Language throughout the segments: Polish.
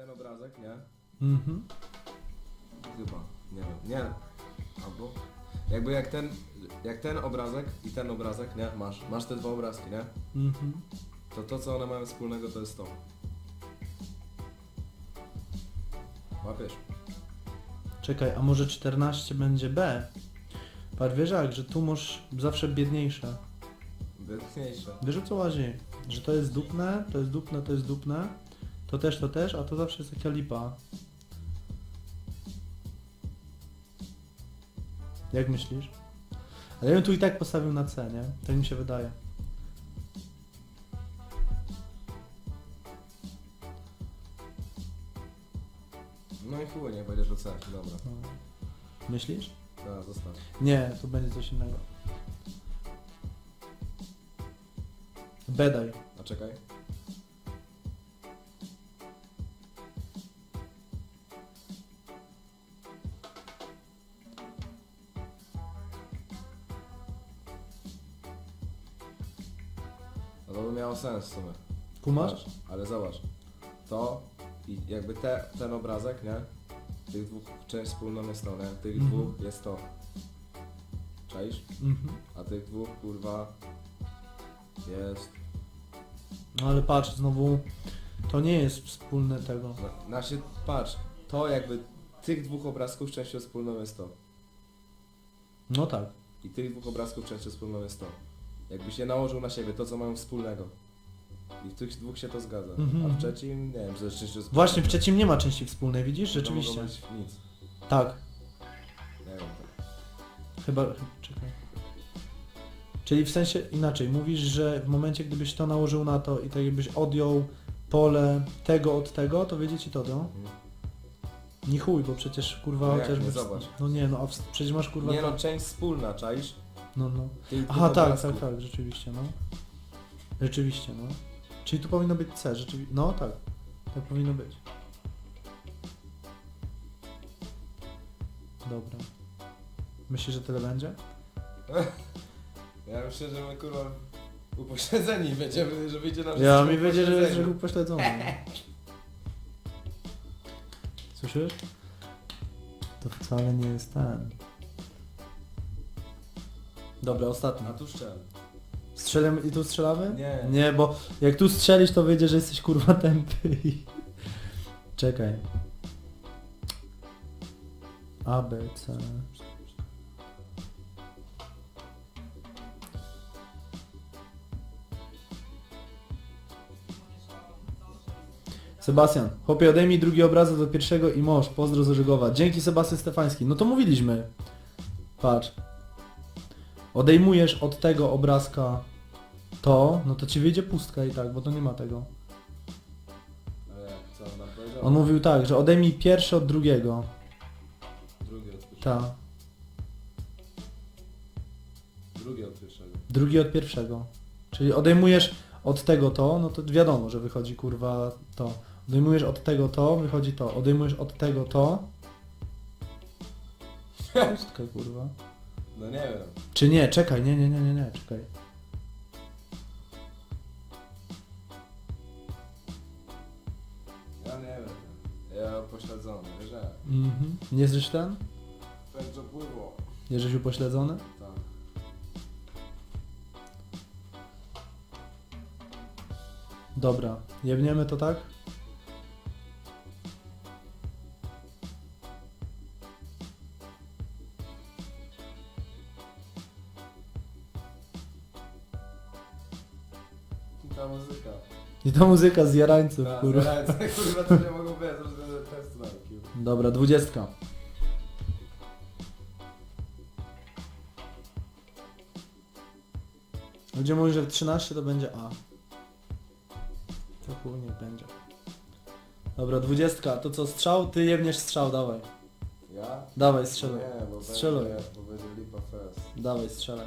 ten obrazek, nie? Mhm. Chyba, nie wiem, nie. Albo, jakby jak ten, jak ten obrazek i ten obrazek, nie? Masz, masz te dwa obrazki, nie? Mhm. To to, co one mają wspólnego, to jest to. Łapiesz? Czekaj, a może 14 będzie B? Wiesz jak, że tu masz zawsze biedniejsze. Wytchniejsze. Wiesz o co chodzi? Że to jest dupne, to jest dupne, to jest dupne, to też, to też, a to zawsze jest taka lipa. Jak myślisz? Ale ja bym tu i tak postawił na C, nie? Tak mi się wydaje. No i chuj, nie będziesz oceniać, dobra. No. Myślisz? Dobra, zostaw. Nie, tu będzie coś innego. Bedaj. A czekaj. To by miało sens w sumie. Kumasz? Ale zobacz. To i jakby te, ten obrazek, nie? Tych dwóch część wspólną jest to, nie? Tych Mhm. dwóch jest to. Czaisz? Mhm. A tych dwóch kurwa jest. No ale patrz, znowu to nie jest wspólne tego. Na się, patrz, to jakby tych dwóch obrazków częścią wspólną jest to. No tak. I tych dwóch obrazków częścią wspólną jest to. Jakbyś je nałożył na siebie, to co mają wspólnego. I w tych dwóch się to zgadza. Mhm. A w trzecim, nie wiem, że jest częścią wspólną. Właśnie w trzecim nie ma części wspólnej, widzisz? To Rzeczywiście. mogło być nic. Tak. Nie wiem. tak. Chyba. Czekaj. Czyli w sensie inaczej, mówisz, że w momencie gdybyś to nałożył na to i tak jakbyś odjął pole tego od tego, to wiedzie ci to, no? Mhm. Nie chuj, bo przecież kurwa No jak chociażby... nie, w- zobacz. No nie, no a w, przecież masz kurwa... Nie no, część wspólna, czaisz? No, no. Aha, tak, tak, tak, rzeczywiście, no. Rzeczywiście, no. Czyli tu powinno być C, rzeczywiście. No tak. Tak powinno być. Dobra. Myślisz, że tyle będzie? Ja myślę, że my kurwa upośledzeni będziemy, że wyjdzie nam Ja mi będzie, że jest upośledzeni. upośledzony. Słyszysz? To wcale nie jest ten. Dobra, ostatni. A tu szczel. Strzelamy i tu strzelamy? Nie. Nie, bo jak tu strzelisz, to wyjdzie, że jesteś kurwa tępy i... Czekaj. A, B, C... Sebastian, chłopie odejmij drugi obrazek do pierwszego i mąż, pozdro z Orzegowa. Dzięki Sebastian Stefański. No to mówiliśmy. Patrz. Odejmujesz od tego obrazka to, no to ci wyjdzie pustka i tak, bo to nie ma tego. Ale jak, co on nam powiedział? On mówił tak, że odejmij pierwszy od drugiego. Drugi od pierwszego. Ta. Drugi od pierwszego. Drugi od pierwszego. Czyli odejmujesz od tego to, no to wiadomo, że wychodzi kurwa to. Odejmujesz od tego to, wychodzi to. Odejmujesz od tego to. Pustka kurwa. No nie wiem. Czy nie, czekaj, nie, nie, nie, nie, nie, czekaj. Ja nie wiem. Ja upośledzony, wiesz jak? Mhm. Nie jesteś ten? Tak, że pływo. Jesteś upośledzony? Tak. Dobra, jebniemy to tak? Ta muzyka. I to muzyka z jarańców, Ta, kurwa. kurwa, to nie mogą że test. Dobra, dwudziestka. Ludzie mówią, że w 13 to będzie A. To chuj nie będzie. Dobra, dwudziestka. To co, strzał? Ty jebniesz strzał, dawaj. Ja? Dawaj, strzelaj. Nie, bo Strzelaj. będzie, bo będzie lipa fest. Dawaj, strzelaj.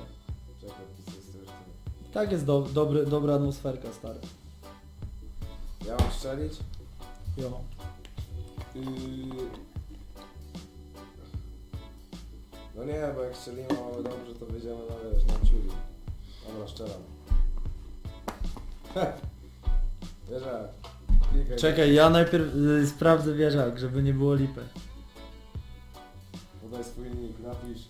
Czekaj. Tak jest do, dobry, dobra atmosferka, stary. Ja mam strzelić? Jo. Yy... No nie, bo jak strzelimy mamy dobrze, to wyjdziemy na wiesz, na ciuli. Dobra, szczeram. Wiesz jak? Klikaj. Czekaj, ja najpierw y, sprawdzę wieżak, żeby nie było lipy. Podaj swój nick, napisz.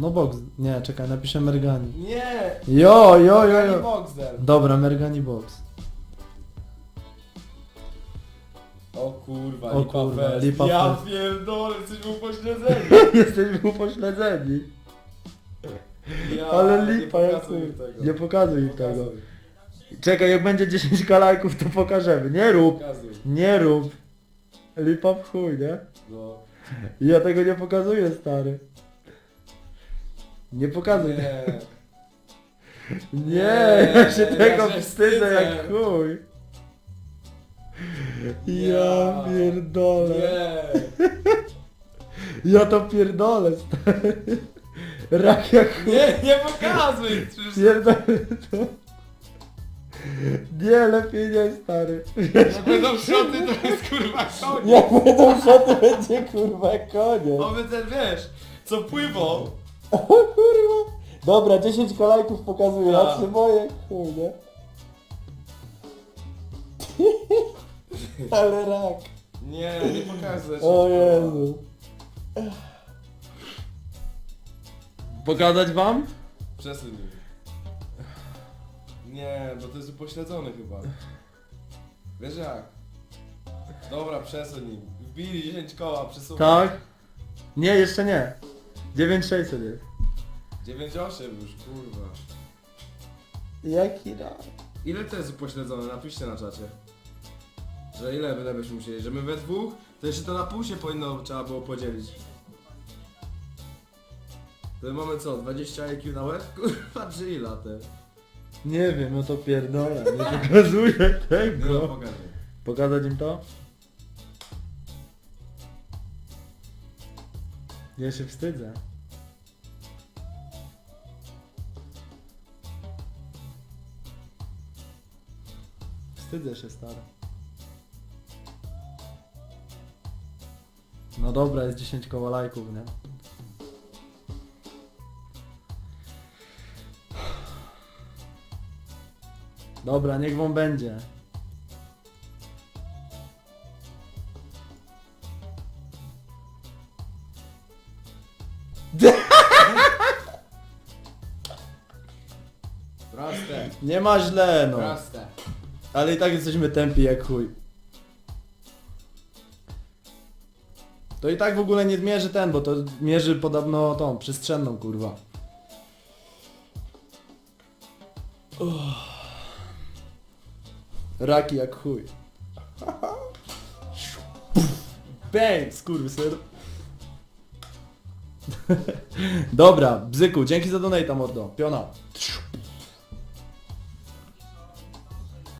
No box, nie, czekaj, napiszę Mergani. Nie! Jo, jo, jo, jo. Boxdel. Dobra, Mergani box. O kurwa, O lipa kurwa, fest. lipa Ja fest. pierdolę, jesteśmy upośledzeni. Jesteśmy upośledzeni. Ja, Ale nie lipa, jak pokazuj chuj. tego. Nie pokazuj Nie tego. Czekaj, jak będzie 10 kalajków, to pokażemy. Nie rób, Pokazuj. nie rób. Lipa w chuj, nie? No. Ja tego nie pokazuję, stary. Nie pokazuj. Nie. Nie, Nie, ja się ja tego się wstydzę wstydzę. jak chuj. Ja Ja. pierdolę. Nie. Ja to pierdolę, stary. Rak jak chuj. Nie, nie pokazuj! Przecież Pierdolę to. Nie, lepiej nie, stary. jak będą szoty, to jest kurwa koniec. Jak będą szoty, będzie kurwa koniec. Oby ten wiesz, co pływą. O kurwa. Dobra, 10 kalajków pokazuję, Tak. się boję, chuj, nie? Ale rak. Nie, nie pokazuj. O Jezu. Pokazać wam? Przesuń mi. Nie, bo to jest upośledzony chyba. Wiesz jak? Dobra, przesuń nim. Wbili 10 koła, przesuń. Tak? Nie, jeszcze nie. 9600 jest. 9,8 już, kurwa. Jaki rak? Ile to jest upośledzone? Napiszcie na czacie. Że ile ile byśmy musieli? Że my we dwóch? To jeszcze to na pół się powinno trzeba było podzielić. To my mamy co? 20 IQ na łeb? Kurwa, czy ile te? Nie wiem, no to pierdolę, nie pokazuję Nie no, tego. pokażę. Pokazać im to? Ja się wstydzę. Wstydzę się, stary. No dobra, jest 10 koła lajków, nie? Dobra, niech wam będzie. Proste. Nie ma źle, no. Proste. Ale i tak jesteśmy tępi jak chuj. To i tak w ogóle nie mierzy ten, bo to mierzy podobno tą, przestrzenną kurwa. Uff. Raki jak chuj. Bang, skurwysyn. Dobra, Bzyku, dzięki za donata mordo. Piona.